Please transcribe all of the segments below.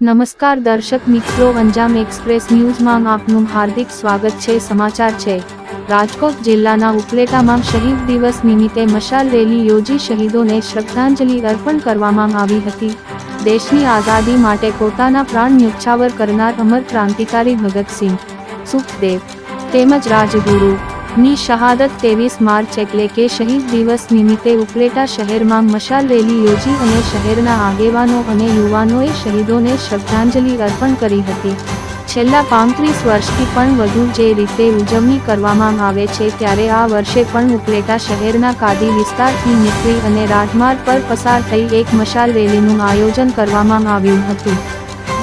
નમસ્કાર દર્શક મિત્રો અંજામ એક્સપ્રેસ ન્યૂઝમાં આપનું હાર્દિક સ્વાગત છે, સમાચાર છે. રાજકોટ જિલ્લાના ઉપલેટામાં શહીદ દિવસ નિમિત્તે મશાલ રેલી યોજી શહીદોને શ્રદ્ધાંજલિ અર્પણ કરવામાં આવી હતી. દેશની આઝાદી માટે પોતાના પ્રાણ ન્યોછાવર કરનાર અમર ક્રાંતિકારી ભગતસિંહ, સુખદેવ તેમજ રાજગુરુ ની શહાદત ત્રેવીસ માર્ચ એટલે કે શહીદ દિવસ નિમિત્તે ઉપલેટા શહેરમાં મશાલ રેલી યોજી અને શહેરના આગેવાનો અને યુવાનોએ શહીદોને શ્રદ્ધાંજલિ અર્પણ કરી હતી. છેલ્લા પાંત્રીસ વર્ષથી પણ વધુ જે રીતે ઉજવણી કરવામાં આવે છે ત્યારે આ વર્ષે પણ ઉપલેટા શહેરના કાદી વિસ્તારથી નીકળી અને રાજમાર્ગ પર પસાર થઈ એક મશાલ રેલીનું આયોજન કરવામાં આવ્યું હતું.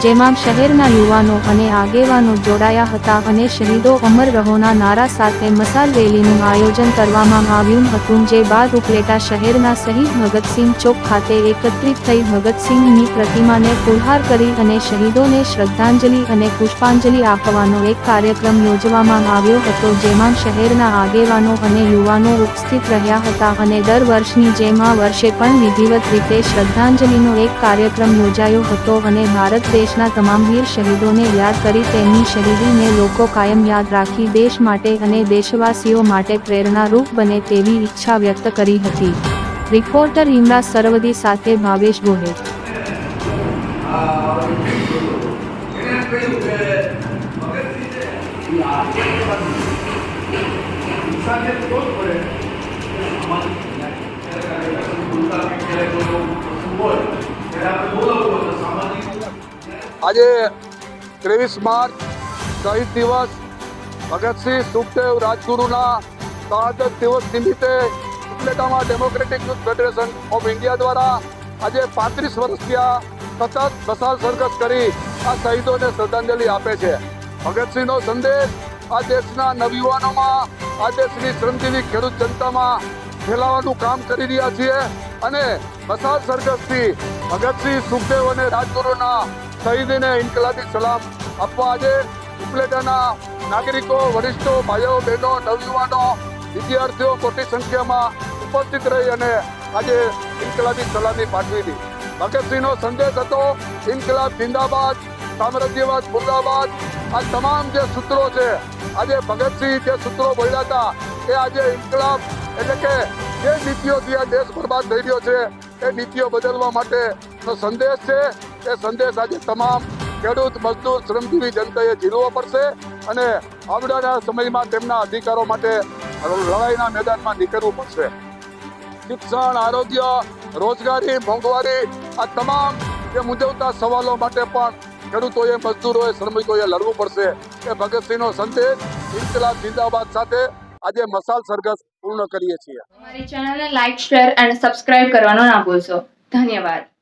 જેમાં શહેરના યુવાનો અને આગેવાનો જોડાયા હતા અને શહીદો અમર રહોના નારા સાથે મસાલ રેલીનું આયોજન કરવામાં આવ્યું હતું, જે બાદ ઉપલેટા શહેરના શહીદ ભગતસિંહ ચોક ખાતે એકત્રિત થઈ ભગતસિંહની પ્રતિમાને ફુલહાર કરી અને શહીદોને શ્રદ્ધાંજલિ અને પુષ્પાંજલિ આપવાનો એક કાર્યક્રમ યોજવામાં આવ્યો હતો, જેમાં શહેરના આગેવાનો અને યુવાનો ઉપસ્થિત રહ્યા હતા અને દર વર્ષની જેમ આ વર્ષે પણ વિધિવત રીતે શ્રદ્ધાંજલિનો એક કાર્યક્રમ યોજાયો હતો અને ભારત દેશના તમામ વીર શહીદોને યાદ કરી તેમની શહીદીને લોકો કાયમ યાદ રાખી દેશ માટે અને દેશવાસીઓ માટે પ્રેરણારૂપ બને તેવી ઈચ્છા વ્યક્ત કરી હતી. રિપોર્ટર ઇમરાજ સરવદી સાથે ભાવેશ ગોહેલ. આજે ત્રેવીસ માર્ચ, શહીદ દિવસ, ભગતસિંહ સુખદેવ રાજગુરુના શહાદત દિવસ નિમિત્તે ઉપલેટામાં democratic youth federation of India દ્વારા આજે પાંત્રીસ વર્ષ ત્યાં સતત મસાલ સરઘસ કરી આ શહીદોને શ્રદ્ધાંજલિ આપે છે. ભગતસિંહનો સંદેશ આ દેશના નવયુવાનોમાં, આ દેશની શ્રમજીવી ખેડૂત જનતામાં ફેલાવાનું કામ કરી રહ્યા છીએ અને બસાલ સરઘસથી ભગતસિંહ સુખદેવ અને રાજગુરુના શહીદીને ઇન્કલાબી સલામ આપવા આજે ઉપલેટાના નાગરિકો, વરિષ્ઠો, ભાઈઓ, બહેનો, નવયુવાનો, વિદ્યાર્થીઓ મોટી સંખ્યામાં ઉપસ્થિત રહી અને આજે ઇન્કલાબી સલામી પાઠવી હતી ભગતસિંહનો સંદેશ હતો, ઇન્કલાબ જિંદાબાદ, સામ્રાજ્યવાદ મુર્દાબાદ. આ તમામ જે સૂત્રો છે, આજે ભગતસિંહ જે સૂત્રો બોલ્યા હતા, એ આજે ઇન્કલાબ એટલે કે જે નીતિઓથી આ દેશ બરબાદ થઈ રહ્યો છે, એ નીતિઓ બદલવા માટેનો સંદેશ છે. એ સંદેશ આજે તમામ ખેડૂત, મજદૂર, શ્રમજીવી જનતાએ ઝીલવો પડશે અને આવનારા સમયમાં તેમના અધિકારો માટે લડાઈના મેદાનમાં નીકળવું પડશે. શિક્ષણ, આરોગ્ય, રોજગારી, મોંઘવારી આ તમામ જે મૂંઝવતા સવાલો માટે પણ ખેડૂતોએ, મજદૂરોએ, શ્રમિકોએ લડવું પડશે. એ ભગતસિંહનો સંદેશ ઇન્કલાબ જિંદાબાદ સાથે આજે મસાલ સરઘસ પૂર્ણ કરીએ છીએ. અમારી ચેનલને લાઈક શેર અને સબસ્ક્રાઇબ કરવાનો ના ભૂલશો. ધન્યવાદ.